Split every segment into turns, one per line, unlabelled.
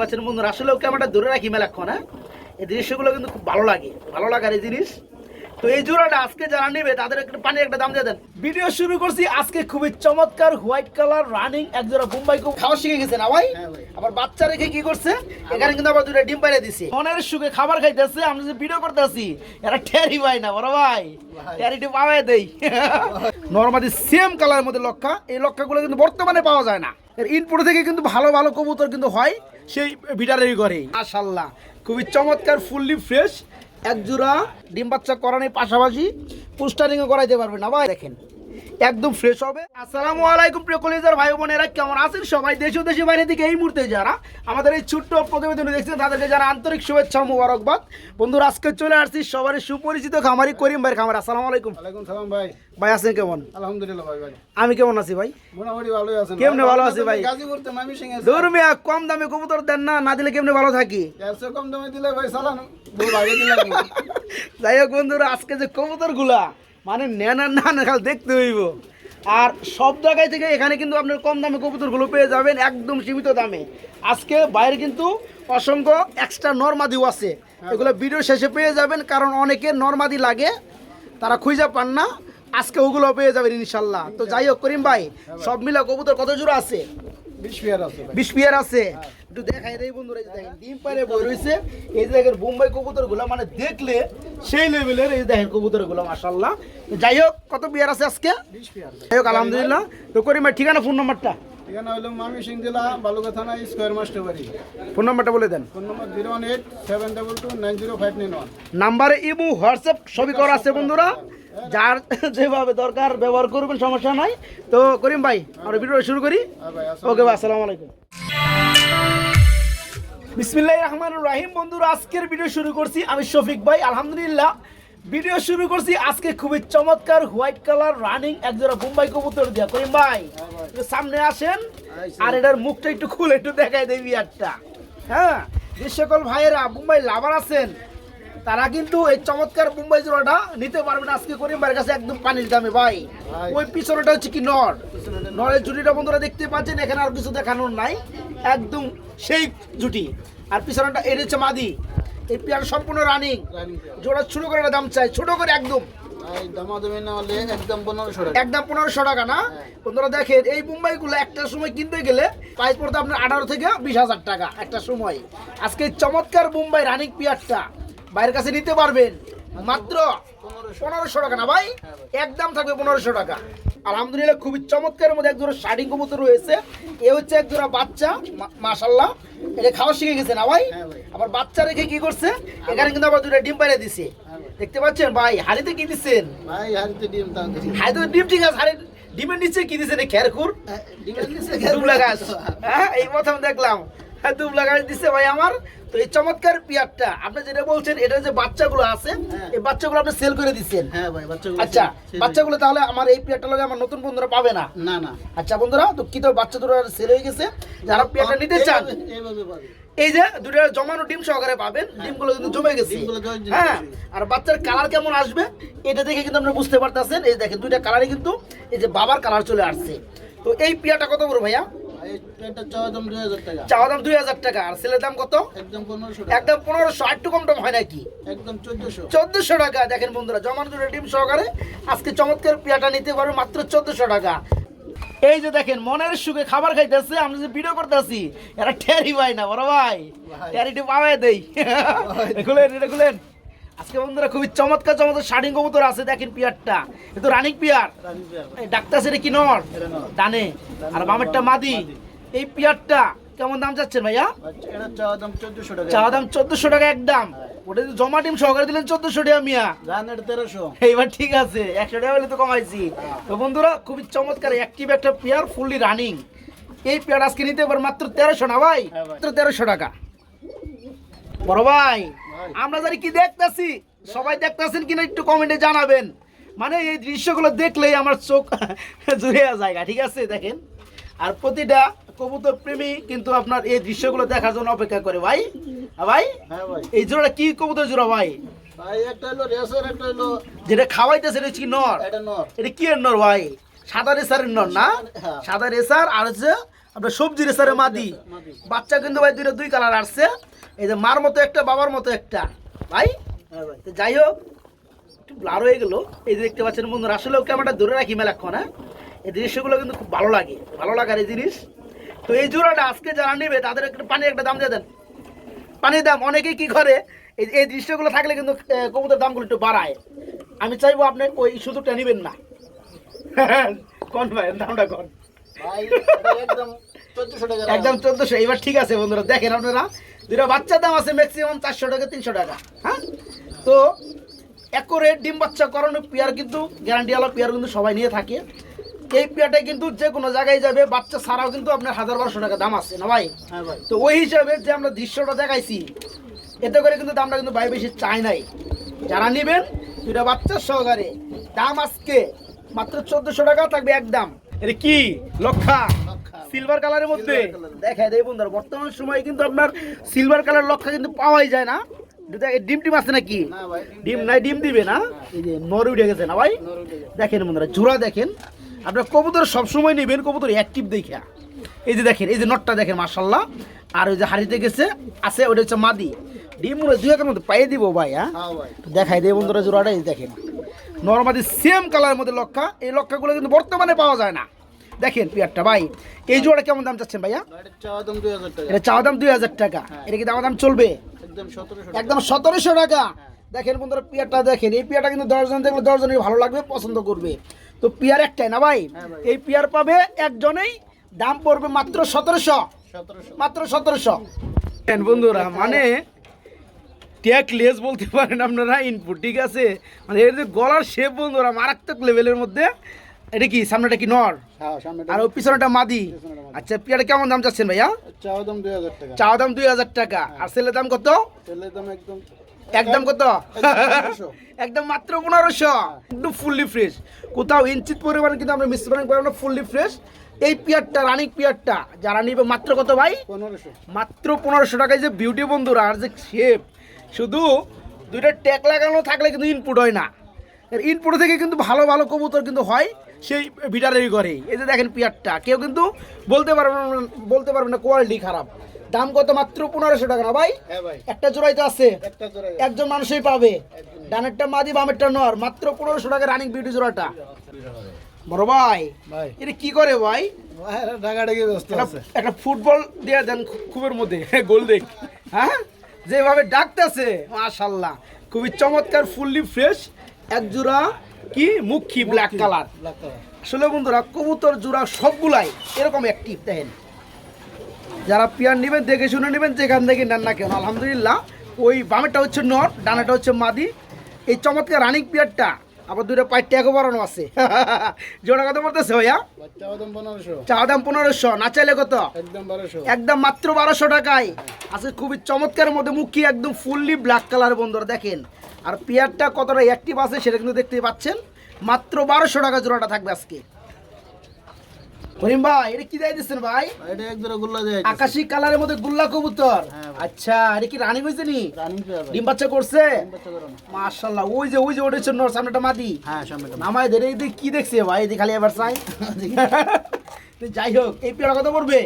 পাচ্ছেন বন্ধুরা আসলে ওকে আমরা ধরে রাখি মেলাক্ষণ হ্যাঁ? এই দৃশ্যগুলো কিন্তু খুব ভালো লাগে ভালো লাগার এই জিনিস। তো এই জোড়াটা আজকে যারা নেবে তাদের একটু পানির একটা দাম দিয়ে দেন। ভিডিও শুরু করছি আজকে খুবই চমৎকার হোয়াইট কালার রানিং এক জোড়া বোম্বাই খুব খাওয়া শিখে গেছে না ভাই?
হ্যাঁ
আবার বাচ্চা রেখে কি করছে? এখানে কিন্তু আবার দুটো ডিম পাইরে দিছে। মনের সুখে খাবার খাইতেছে আমরা যে ভিডিও করতেছি এরা ঠেরি ভাই না বড় ভাই।
ভাই।
ঠেরিটি পাওয়াই দেই। নর্মালি সেম কালারের মধ্যে লক্ষা এই লক্ষাগুলো কিন্তু বর্তমানে পাওয়া যায় না। এর ইনপুট থেকে কিন্তু ভালো ভালো কবুতর কিন্তু হয়। সেই ভিটারেরই করে মাশাল্লাহ খুবই চমৎকার, ফুললি ফ্রেশ এক জোড়া ডিম বাচ্চা করানোর পাশাপাশি পোস্টারিংও করাইতে পারবে না ভাই দেখেন। একদম ফ্রেশ হবে। আসসালামু আলাইকুম প্রিয় কলেজার ভাই বোনেরা কেমন আছেন সবাই? দেশ ও দেশের বাইরে থেকে এই মুহূর্তে যারা আমাদের এই ছোট্ট প্রতিবেদন দেখছেন তাদেরকে যারা আন্তরিক শুভেচ্ছা ও মুবারকবাদ। বন্ধুরা আজকে চলে আসছি সবারই সুপরিচিত খামারি করিম ভাইয়ের খামার। আসসালামু আলাইকুম।
ওয়ালাইকুম সালাম ভাই।
ভাই আছেন কেমন?
আলহামদুলিল্লাহ ভাই ভাই
আমি কেমন আছি ভাই?
মোটামুটি ভালোই আছেন।
কেমনে ভালো আছি ভাই?
গাজীপুর তো মামি সিং আছে
ধরু মিয়া কম দামে কবুতর দেন না না দিলে কেমনে ভালো থাকি?
দেড়শো কম দামে দিলে ভাই চালান। বহু ভাগে দিলাম।
যাই হোক বন্ধুরা আজকে যে কবুতরগুলা মানে নেন আর না না দেখতে হইব। আর সব জায়গায় থেকে এখানে কিন্তু আপনার কম দামে কবুতরগুলো পেয়ে যাবেন একদম সীমিত দামে। আজকে বাইরে কিন্তু অসংখ্য এক্সট্রা নর্মাদিও আছে। এগুলো ভিডিও শেষে পেয়ে যাবেন কারণ অনেকে নর্মাদি লাগে তারা খুঁজে পান না। আজকে ওগুলো পেয়ে যাবেন ইনশাল্লাহ। তো যাই হোক করিম ভাই। সব মিলা কবুতর কত জোড়া আছে?
বিশ পিয়ার আছে
একটু দেখাই বন্ধুরা এই দেখেন ডিম পারে বই রয়েছে। এই দেখেন বোম্বাই কবুতরগুলো মানে দেখলে সেই লেভেলের এই দেখেন কবুতরগুলো মাসাল্লাহ যাই হোক কত পিয়ার আছে আজকে? যাই হোক আলহামদুলিল্লাহ। তো ঠিকানা ফোন নাম্বারটা
এখানে হলো মামি সিং জেলা বালুকা থানা স্কোয়ার মাস্টার বাড়ি
ফোন নাম্বারটা বলে দেন।
ফোন নম্বর zero one eight seven double two nine zero five nine one.
নাম্বারে ইমু হোয়াটসঅ্যাপ সবই করা আছে বন্ধুরা। যার যেভাবে দরকার ব্যবহার করবেন সমস্যা নাই। তো করিম ভাই আমরা ভিডিও শুরু করি।
হ্যাঁ
ওকে ভাই আসসালামু আলাইকুম। বিসমিল্লাহির রহমানির রহিম বন্ধুরা আজকের ভিডিও শুরু করছি আমি শফিক ভাই। আলহামদুলিল্লাহ ভিডিও শুরু করছি। আজকে খুবই চমৎকার হোয়াইট কালার রানিং একজোড়া বোম্বাই কবুতর দিয়া। করিম ভাই সামনে আসেন। আর এটার মুখটা একটু খুলে একটু দেখাই দেবি বিয়ারটা। হ্যাঁ যে সকল ভাইয়েরা মুম্বাই লাভার আছেন তারা কিন্তু এই চমৎকার মুম্বাই জোড়াটা নিতে পারবেন আজকে করিম ভাইয়ের কাছে একদম পানির দামে। ভাই
ভাই।
ওই পিছনেটা হচ্ছে কি নর? নরের জুটিটা বন্ধুরা দেখতে পাচ্ছেন এখানে আর কিছু দেখানোর নাই। একদম সেই জুটি আর পিছনেটা এর হচ্ছে মাদি। এই পেয়ার সম্পূর্ণ রানিং জোড়া ছোট করে দাম চাই ছোট করে একদম।
একদম পনেরোশো টাকা।
একদম পনেরোশো টাকা না? বন্ধুরা দেখেন এই মুম্বাইগুলো একটা সময় কিনতে গেলে প্রাইস পড়তে আপনার আঠারো থেকে বিশ হাজার টাকা একটা সময়। আজকে চমৎকার মুম্বাই রানিং পিয়ারটা বাইরের কাছে নিতে পারবেন। মাত্র পনেরোশো। টাকা না ভাই? একদম থাকবে পনেরোশো টাকা। আলহামদুলিল্লাহ খুবই চমৎকার মধ্যে এক জোড়া শাড়ি কবুতর রয়েছে। এ হচ্ছে এক জোড়া বাচ্চা মা- মাশাল্লাহ এটা খাওয়া শিখে গেছে না ভাই?
হ্যাঁ
আবার বাচ্চা রেখে কি করছে? এখানে কিন্তু আবার দুটো ডিম পাইরে দিছে।
হ্যাঁ
দেখতে পাচ্ছেন ভাই হাড়িতে কি দিচ্ছেন
ভাই হারিতে ডিম দিছি।
ডিম ঠিক আছে ডিমের নিচে কি দিছে রে খেরকুর
ডিমের নিচে
দুবলা গাছ হ্যাঁ এই প্রথম দেখলাম। হ্যাঁ দুবলা গাছ দিছে ভাই আমার। তো এই চমৎকার পিয়ারটা আপনি যেটা বলছেন এটা যে বাচ্চাগুলো আছে
হ্যাঁ।
এই বাচ্চাগুলো আপনি সেল করে দিচ্ছেন
হ্যাঁ ভাই বাচ্চাগুলো
আচ্ছা বাচ্চাগুলো তাহলে আমার এই পিয়ারটা লগে আমার নতুন বন্ধুরা পাবে না?
না না।
আচ্ছা বন্ধুরা তো কি বাচ্চা দুটো সেল হয়ে গেছে। যারা পিয়ারটা নিতে চান
এইভাবে- পাবে।
এই যে দুটো জমানো ডিম সহকারে পাবেন ডিমগুলো কিন্তু জমে গেছে। হ্যাঁ আর বাচ্চার কালার কেমন আসবে এটা দেখে কিন্তু আপনারা বুঝতে পারতেছেন। এই দেখেন দুইটা কালারই কিন্তু এই যে বাবার কালার চলে আসছে। তো এই পিয়াটা কত বড় ভাইয়া?
চাওয়া দাম দুই হাজার টাকা।
চাওয়া দাম দুই হাজার টাকা। আর ছেলের দাম কত?
একদম পনেরোশো টাকা।
একদম পনেরোশো। একটু কম টম হয় নাকি?
একদম চোদ্দশো।
চোদ্দশো টাকা। দেখেন বন্ধুরা জমানো দুটো ডিম সহকারে আজকে চমৎকার পিয়াটা নিতে পারবে মাত্র চোদ্দশো টাকা। এই যে দেখেন মনের সুখে খাবার খাইতেছে আমরা যে ভিডিও করতেছি এরা ঠেরি ভাই না বড় ভাই। ঠেরিটি পাওয়াই দেই। খুলেন এটা খুলেন আজকে বন্ধুরা খুবই চমৎকার চমৎকার শাড়ি কবুতর আছে দেখেন পিয়ারটা। কিন্তু রানিক পিয়ার। ডাক্তার সেটা কি নর। ডানে। আর বামেরটা মাদি। এই পিয়ারটা কেমন দাম যাচ্ছেন ভাইয়া?
চাওয়া দাম চোদ্দশো টাকা।
একদম ওটা জমা ডিম সহকারে দিলেন চোদ্দশো টাকা মিয়া।
তেরোশো।
এইবার ঠিক আছে একশো টাকা হলে তো কমাইছি। তো বন্ধুরা খুবই চমৎকার অ্যাক্টিভ একটা পেয়ার ফুললি রানিং এই পেয়ার আজকে নিতে পার মাত্র তেরোশো না
হ্যাঁ ভাই।
মাত্র তেরোশো টাকা। বড় ভাই
ভাই।
আমরা জানি কি দেখতেছি? সবাই দেখতেছেন কিনা একটু কমেন্টে জানাবেন। মানে এই দৃশ্যগুলো দেখলেই আমার চোখ জুড়ে জায়গা ঠিক আছে? দেখেন। আর প্রতিটা কবুতর প্রেমী কিন্তু আপনার এই দৃশ্যগুলো দেখার জন্য অপেক্ষা করে ভাই। হ্যাঁ ভাই?
হ্যাঁ
এই জোড়া কি কবুতর জোড়া ভাই?
ভাই রেসার একটা হলো
যেটা খাওয়াইতেছে এটা কি নর?
এটা
কি নর ভাই? সাদা রেসারের নর না?
হ্যাঁ।
সাদা রেসার আর হচ্ছে আপনার সবজি রেসারে মাদি।
মাদি।
বাচ্চা কিন্তু ভাই দুইটা দুই কালার আসছে। এই যে মার মতো একটা বাবার মতো একটা। ভাই?
হ্যাঁ ভাই।
তো যাই হোক একটু ব্লার হয়ে গেল। এই যে দেখতে পাচ্ছেন বন্ধুরা আসলে ক্যামেরাটা ধরে রাখি মেলাক্ষণ হ্যাঁ? এই দৃশ্যগুলো কিন্তু খুব ভালো লাগে ভালো লাগার এই জিনিস। তো এই জোড়াটা আজকে যারা নেবে তাদের একটু পানির একটা দাম দিয়ে দেন। পানির দাম অনেকেই কি করে এই এই দৃশ্যগুলো থাকলে কিন্তু আহ, কবুতরের দামগুলো একটু বাড়ায়। আমি চাইব আপনি ওই সুযোগটা নেবেন না। কোন ভাই দামটা কোন?
একদম চোদ্দশো
এবার ঠিক আছে বন্ধুরা দেখেন আপনারা। দুটা বাচ্চার দাম আছে ম্যাক্সিমাম চারশো টাকা তিনশো টাকা হ্যাঁ? তো একরে ডিম বাচ্চা করানো পেয়ার কিন্তু গ্যারান্টি আলো পেয়ার কিন্তু সবাই নিয়ে থাকে। এই পেয়ারটা কিন্তু যে কোনো জায়গায় যাবে বাচ্চা ছাড়াও কিন্তু আপনার হাজার বারোশো টাকা দাম আছে না ভাই?
হ্যাঁ ভাই।
তো ওই হিসাবে যে আমরা দৃশ্যটা দেখাইছি এতে করে কিন্তু দামটা কিন্তু ভাই বেশি চাই নাই। যারা নেবেন দুটা বাচ্চার সহকারে দাম আজকে মাত্র চোদ্দশো টাকা থাকবে একদম। এটা কি? লক্ষা। সিলভার কালারের মধ্যে?
Colour।
দেয় বন্ধুরা বর্তমান সময়ে কিন্তু আপনার সিলভার কালার লক্ষা কিন্তু পাওয়াই যায় না। ডিম টিম আছে নাকি? ডিম নাই ডিম দিবে না? এই যে নর উঠে গেছে না ভাই? দেখেন বন্ধুরা জোড়া দেখেন। আপনার কবুতর সবসময় নেবেন কবুতর অ্যাক্টিভ দেখা। এই যে দেখেন এই যে নটটা দেখেন মার্শাল্লাহ আর ওই যে হাড়িতে গেছে আছে ওটা হচ্ছে মাদি। ডিম মনে হয় দুই একের মধ্যে পাইয়ে দিব ভাই হ্যাঁ?
হ্যাঁ ভাই।
তো দেখাই দেয় বন্ধুরা জোড়াটা এই দেখেন। নর্মালি সেম কালারের মধ্যে লক্ষা এই লক্ষাগুলো কিন্তু বর্তমানে পাওয়া যায় না। দেখেন পিয়ারটা ভাই এই জোড়া কেমন দাম চাচ্ছেন ভাইয়া? এটা চাওয়া দাম দুই হাজার টাকা। এটা কি দাম দাম চলবে?
একদম সতেরোশো
টাকা। দেখেন বন্ধুরা পিয়ারটা দেখেন এই পিয়ারটা কিন্তু দশজন দেখলে দশজনই ভালো লাগবে পছন্দ করবে। তো পিয়ার একটাই না ভাই?
হ্যাঁ
এই পিয়ার পাবে একজনেই দাম পড়বে মাত্র সতেরোশো।
সতেরোশো।
মাত্র সতেরোশো। বন্ধুরা মানে ট্যাক লেস বলতে পারেন আপনারা ইনপুট ঠিক আছে? মানে এর যে গলার শেপ বন্ধুরা মারাত্মক লেভেলের মধ্যে এটা কি সামনেটা কি নর?
হ্যাঁ
আর ওই
পিছনেটা মাদি।
আচ্ছা পিয়ারটা কেমন দাম চাচ্ছেন ভাইয়া?
চাওয়া দাম দুই হাজার টাকা।
চাওয়া দাম দুই হাজার টাকা। আর সেলের দাম কত?
দাম একদম
একদম কত। একদম মাত্র পনেরোশো। একদম ফুললি ফ্রেশ কোথাও ইঞ্চিত পরিমাণ কিন্তু আমরা মিশ্রণ ফুললি ফ্রেশ এই পিয়ারটা রানিক পিয়ারটা যারা নিবে মাত্র কত ভাই? মাত্র পনেরোশো টাকায় যে বিউটি বন্ধুরা আর যে শেপ শুধু দুইটা ট্যাগ লাগানো থাকলে কিন্তু ইনপুট হয় না। ইনপুট থেকে কিন্তু ভালো ভালো কবুতর কিন্তু হয়। সেই ভিটারেরই করে এই যে দেখেন পিয়ারটা কেউ কিন্তু বলতে পারবে না বলতে পারবে না কোয়ালিটি খারাপ। দাম কত মাত্র পনেরোশো টাকা না ভাই?
হ্যাঁ
একটা জোড়াই তো আছে। একজন মানুষই পাবে। ডানেরটা মাদি বামেরটা নর। মাত্র পনেরোশো টাকা রানিং বিউটি জোড়াটা বড় ভাই এটা কি করে ভাই?
ভাই
একটা- ফুটবল দিয়ে দেন খুবের মধ্যে। গোল দেখ। হ্যাঁ? যেভাবে ডাকতেছে মাশাল্লাহ খুবই চমৎকার ফুললি ফ্রেশ এক জোড়া কি? মুখি ব্ল্যাক কালার আসলে বন্ধুরা কবুতর জোড়া সবগুলাই এরকম অ্যাক্টিভ দেখেন। যারা পিয়ার নেবেন দেখে শুনে নেবেন যেখান থেকে নেন না কেন। আলহামদুলিল্লাহ ওই বামেটা হচ্ছে নর ডানাটা হচ্ছে মাদি। এই চমৎকার রানিং পিয়ারটা আবার দুটো পায়ের ট্যাগও বাড়ানো আছে। জোড়া কত পড়তেছে ভাইয়া? চা দাম পনেরোশো না চাইলে কত?
একদম বারোশো।
একদম মাত্র বারোশো টাকায়। আজকে খুবই চমৎকার মধ্যে মুখি একদম ফুললি ব্ল্যাক কালার বন্ধুরা দেখেন। আর পেয়ারটা কতটা অ্যাক্টিভ আছে সেটা কিন্তু দেখতে পাচ্ছেন। মাত্র বারোশো টাকা জোড়াটা থাকবে আজকে। করিম ভাই এটা কি দেয় দিচ্ছেন ভাই
এটা এক জোড়া গুল্লা দেয়
আকাশি কালারের মধ্যে গুল্লা কবুতর।
হ্যাঁ
আচ্ছা এটা কি রানিং হয়েছে নি? ডিম বাচ্চা করছে? ওই যে ওই যে ওটা নর সামনেটা মাদি
হ্যাঁ সামনে
নামায় ধরে এই কি দেখছে ভাই? এদিকে খালি এবার চাই। যাই হোক এই পেয়ারা কত পড়বে?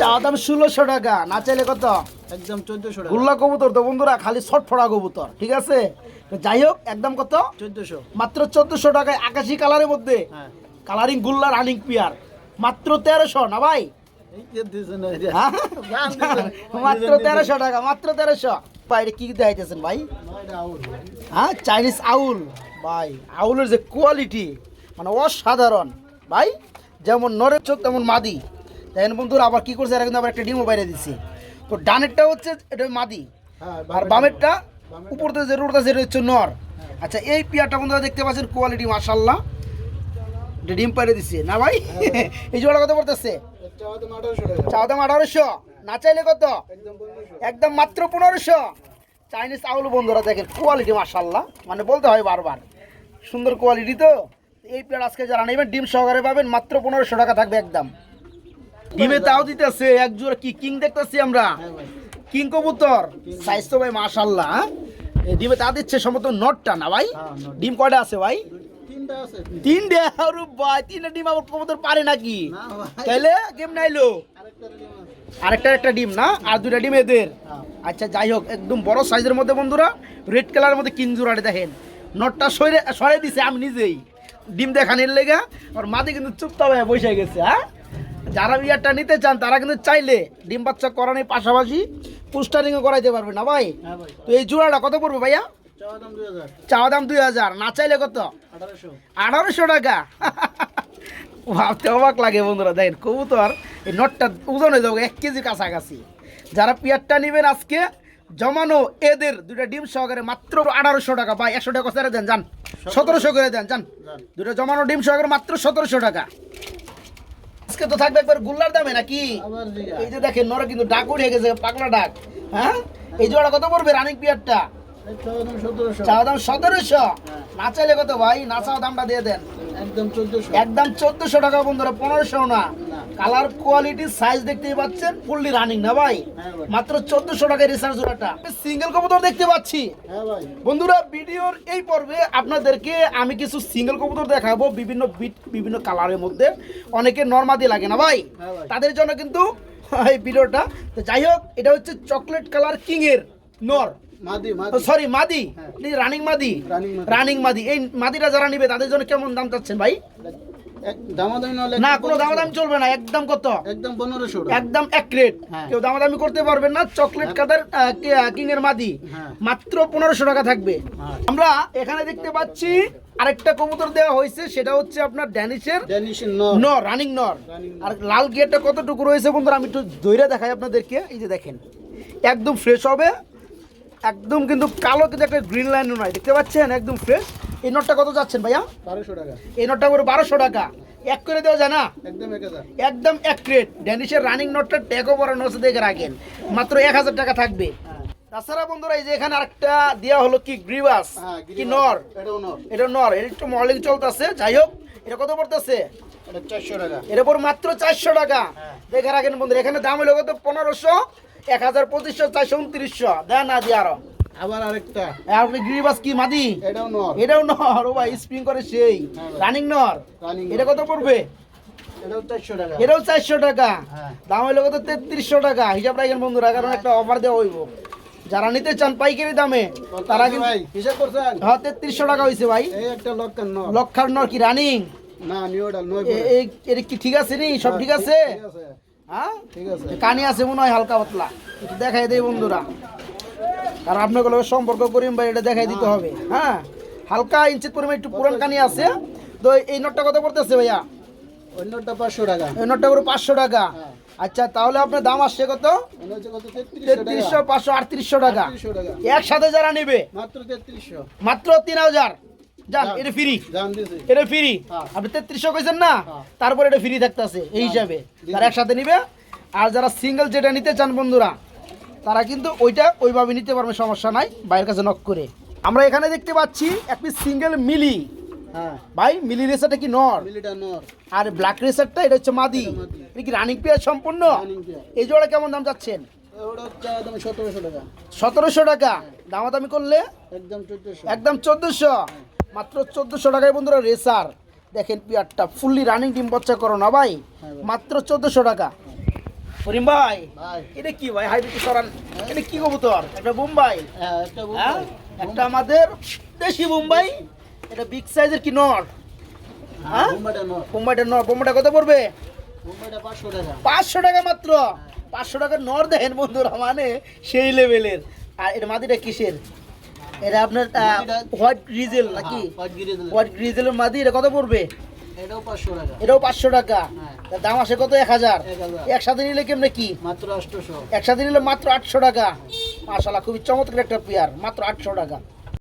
চাওয়া দাম ষোলোশো টাকা।
না চাইলে কত?
একদম চোদ্দশো
গুল্লা কবুতর তো বন্ধুরা খালি ছট ফড়া কবুতর ঠিক আছে? যাই হোক একদম কত?
চোদ্দশো।
মাত্র চোদ্দশো টাকায় আকাশি কালারের মধ্যে।
হ্যাঁ।
কালারিং গুল্লা রানিং পিয়ার। মাত্র তেরোশো না ভাই। হ্যাঁ? মাত্র তেরোশো টাকা মাত্র তেরোশো। বাইরে কি দেখাইতেছেন ভাই। হ্যাঁ চাইনিজ আউল। ভাই আউলের যে কোয়ালিটি মানে অসাধারণ। ভাই যেমন নরের চোখ তেমন মাদি। দেখেন বন্ধুরা আবার কি করছে এরা কিন্তু আবার একটা ডিমও বাইরে দিচ্ছে। তো ডানেরটা হচ্ছে এটা মাদি।
হ্যাঁ
আর বামেরটা উপর থেকে যে রোডটা যেটা হচ্ছে নর। আচ্ছা এই পিয়ারটা বন্ধুরা দেখতে পাচ্ছেন কোয়ালিটি মাশাল্লাহ এটা ডিম পাইরে দিচ্ছে না ভাই? এই জোড়া কত পড়তেছে?
চাওয়া দাম আঠারোশো।
না চাইলে কত?
একদম
মাত্র পনেরোশো। চাইনিজ আউল বন্ধুরা দেখেন কোয়ালিটি মাশাল্লাহ মানে বলতে হয় বারবার। সুন্দর কোয়ালিটি তো। এই পেয়ার আজকে যারা নেবেন ডিম সহকারে পাবেন মাত্র পনেরোশো টাকা থাকবে একদম। ডিমে তাও দিতেছে এক জোড়া কি কিং দেখতেছি আমরা?
হ্যাঁ
কিং কবুতর। সাইজ তো ভাই মাশাল্লাহ হ্যাঁ? ডিমে তা দিচ্ছে সম্ভবত নটটা না ভাই?
হ্যাঁ,
ডিম কয়টা আছে ভাই?
তিনটা
ভাই তিনটা ডিম পারে নাকি? তাইলে কেম নাইলো
আরেকটা
একটা ডিম না? আর দুটা ডিম এদের?
হ্যাঁ।
আচ্ছা যাই হোক একদম বড় সাইজের মধ্যে বন্ধুরা রেড কালারের মধ্যে কিনজুরাটে দেখেন। নটটা সরে সরে দিছে আমি নিজেই। ডিম দেখানোর লেগে আর মাদি কিন্তু চুপচাপ হয়ে বসে গেছে হ্যাঁ? যারা বিয়ারটা নিতে চান তারা কিন্তু চাইলে ডিম বাচ্চা করানোর পাশাপাশি পুস্টারিংও করাইতে পারবে না ভাই?
হ্যাঁ ভাই।
তো এই জোড়াটা কত পড়বে ভাইয়া?
চাওয়া দাম দুই হাজার।
না চাইলে কত?
আঠারোশো।
টাকা। ভাবতে অবাক লাগে বন্ধুরা দেখেন কবুতর এই নটটা ওজন হয়ে যাবে এক কেজি কাছাকাছি। যারা পিয়ারটা নেবেন আজকে জমানো এদের দুটা ডিম সহকারে মাত্র আঠারোশো টাকা। বা একশো টাকা ছেড়ে দেন যান। সতেরোশো। করে দেন যান। দুটো জমানো ডিম সহকারে মাত্র সতেরোশো টাকা। আজকে তো থাকবে একবার গুল্লার দামে নাকি? এই যে দেখেন নরে কিন্তু ডাক উঠে গেছে পাগলা ডাক। হ্যাঁ? এই জোড়া কত পড়বে রানিং পিয়ারটা?
দাম সতেরোশো।
সতেরোশো না চাইলে কত ভাই? না চাওয়া দামটা দিয়ে দেন।
একদম চোদ্দশো।
একদম চোদ্দশো টাকা বন্ধুরা পনেরোশো না। কালার কোয়ালিটি সাইজ দেখতেই পাচ্ছেন ফুললি রানিং না ভাই?
হ্যাঁ
মাত্র চোদ্দশো টাকায় রিসার্চ জোড়াটা। সিঙ্গেল কবুতর দেখতে পাচ্ছি।
হ্যাঁ
বন্ধুরা ভিডিওর এই পর্বে আপনাদেরকে আমি কিছু সিঙ্গেল কবুতর দেখাবো বিভিন্ন বিট বিভিন্ন কালারের মধ্যে। অনেকে নর্মাদি লাগে না ভাই?
হ্যাঁ
তাদের জন্য কিন্তু এই ভিডিওটা। তো যাই হোক এটা হচ্ছে চকলেট কালার কিং এর নর। সরি মাদি।
হ্যাঁ।
রানিং মাদি। রানিং মাদি। এই মাদিটা যারা নিবে তাদের জন্য কেমন দাম চাচ্ছেন ভাই? না কোনো দামাদামি চলবে না। একদম কত?
একদম পনেরোশো।
একদম এক রেট।
হ্যাঁ।
কেউ দামাদামি করতে পারবেন না। চকলেট কাদার কিং এর মাদি?
হ্যাঁ।
মাত্র পনেরোশো টাকা থাকবে। আমরা এখানে দেখতে পাচ্ছি আরেকটা কবুতর দেওয়া হয়েছে। সেটা হচ্ছে আপনার ড্যানিশের
নর।
রানিং নর। আর লাল গিয়ারটা কতটুকু রয়েছে বন্ধুরা? আমি একটু দইরে দেখাই আপনাদেরকে। এই যে দেখেন একদম ফ্রেশ হবে। একদম কিন্তু কালো কিন্তু একটা গ্রিন লাইন নয় দেখতে পাচ্ছেন? একদম ফ্রেশ এই নটটা কত যাচ্ছেন ভাইয়া?
বারোশো টাকা।
এই নটটা করে বারোশো টাকা। এক করে দেওয়া যায় না?
একদম
একদম এক ক্রেট ড্যানিশের রানিং নোটটা ট্যাগও বড় নোটস দেখে রাখেন। মাত্র এক হাজার টাকা থাকবে। তাছাড়া বন্ধুরা এই যে এখানে আরেকটা দেওয়া হলো কি গ্রিবাস
হ্যাঁ
কি নর এটা নর এটা একটু মডেলিং চলতেছে। যাই হোক এটা কত পড়তেছে?
এটা চারশো টাকা।
এর উপর মাত্র চারশো টাকা।
হ্যাঁ।
দেখে রাখেন বন্ধুরা এখানে দাম হলো কত? পনেরোশো। এক হাজার পঁচিশশো চারশো উনত্রিশশো। দেন না দিয়ে আরও।
আবার আরেকটা।
আপনি গ্রিবাস কি মাদি?
এটাও নর।
এটাও নর ও ভাই স্প্রিং করে সেই।
হ্যাঁ
রানিং নর। এটা কত পড়বে?
এটাও চারশো টাকা। হ্যাঁ।
দাম হইল কত? তেত্রিশশো টাকা। হিসাব রাখেন বন্ধুরা কারণ একটা অফার দেওয়া হইব। যারা নিতে চান পাইকারি দামে তারা কিন্তু
হিসাব করছেন?
হ্যাঁ তেত্রিশশো টাকা হয়েছে ভাই।
একটা লক্ষার নর।
লক্ষার নর কি রানিং
না
কি ঠিক আছে নি? সব ঠিক আছে। হ্যাঁ?
ঠিক আছে।
কানি আছে মনে হয় হালকা পাতলা। দেখাই দেই বন্ধুরা। আর আপনাকে লগে সম্পর্ক করিম ভাই এটা দেখাই দিতে হবে। হ্যাঁ? হালকা ইঞ্চিত পরিমাণ একটু পুরান কানি আছে। তো এই নোটটা কত পড়তেছে ভাইয়া?
পাঁচশো টাকা।
নোটটা করে পাঁচশো টাকা।
হ্যাঁ।
আচ্ছা তাহলে আপনার দাম আসছে কত?
তেত্রিশশো
পাঁচশো আটত্রিশশো টাকা।
টাকা।
একসাথে যারা নেবে?
মাত্র তেত্রিশশো।
মাত্র তিন হাজার। যান। এটা ফ্রি এটা ফ্রি
হ্যাঁ।
আপনি তেত্রিশশো কইছেন না?
হ্যাঁ।
তারপর এটা ফ্রি থাকতেছে এই হিসাবে।
দিন।
যারা একসাথে নিবে। আর যারা সিঙ্গেল যেটা নিতে চান বন্ধুরা তারা কিন্তু ওইটা ওইভাবে নিতে পারবে সমস্যা নাই। বাইরের কাছে নক করে। আমরা এখানে দেখতে পাচ্ছি এক পিস সিঙ্গেল মিলি।
হ্যাঁ।
ভাই মিলি রেসারটা কি নর? আর ব্ল্যাক রেসারটা এটা হচ্ছে মাদি।
এটা
কি রানিং পেয়ার সম্পূর্ণ? এই জোড়া কেমন দাম যাচ্ছেন
সতেরোশো টাকা।
সতেরোশো টাকা। দামাদামি করলে?
একদম চোদ্দোশো।
মাত্র চোদ্দোশো টাকায় বন্ধুরা রেসার। দেখেন পিয়ারটা ফুললি রানিং ডিম বাচ্চা করো না ভাই।
হ্যাঁ
মাত্র চোদ্দোশো টাকা। করিম ভাই
ভাই।
এটা কি ভাই? হাইব্রিড সরান। এটা কি কবুতর? একটা বোম্বাই।
হ্যাঁ একটা
হ্যাঁ। একটা আমাদের দেশি বোম্বাই। এটা বিগ সাইজের কি নর? হ্যাঁ?
বোম্বাইটা নর।
বোম্বাইটা কত পড়বে?
পাঁচশো টাকা।
পাঁচশো টাকা মাত্র। পাঁচশো টাকার নর দেখেন বন্ধুরা মানে সেই লেভেলের আর এটা মাদিটা কিসের? এটা আপনার হোয়াইট গ্রিজেল নাকি?
হ্যাঁ, দিলে।
হোয়াইট গ্রিজেলের মাদি এটা কত পড়বে?
এটাও পাঁচশো টাকা। হ্যাঁ।
দাম আসে কত? এক হাজার।
এক হাজার।
একসাথে নিলে কেমনে কি?
মাত্র আটশো
একসাথে নিলে মাত্র আটশো টাকা। মাসাল্লাহ খুবই চমৎকার একটা পেয়ার মাত্র আটশো টাকা।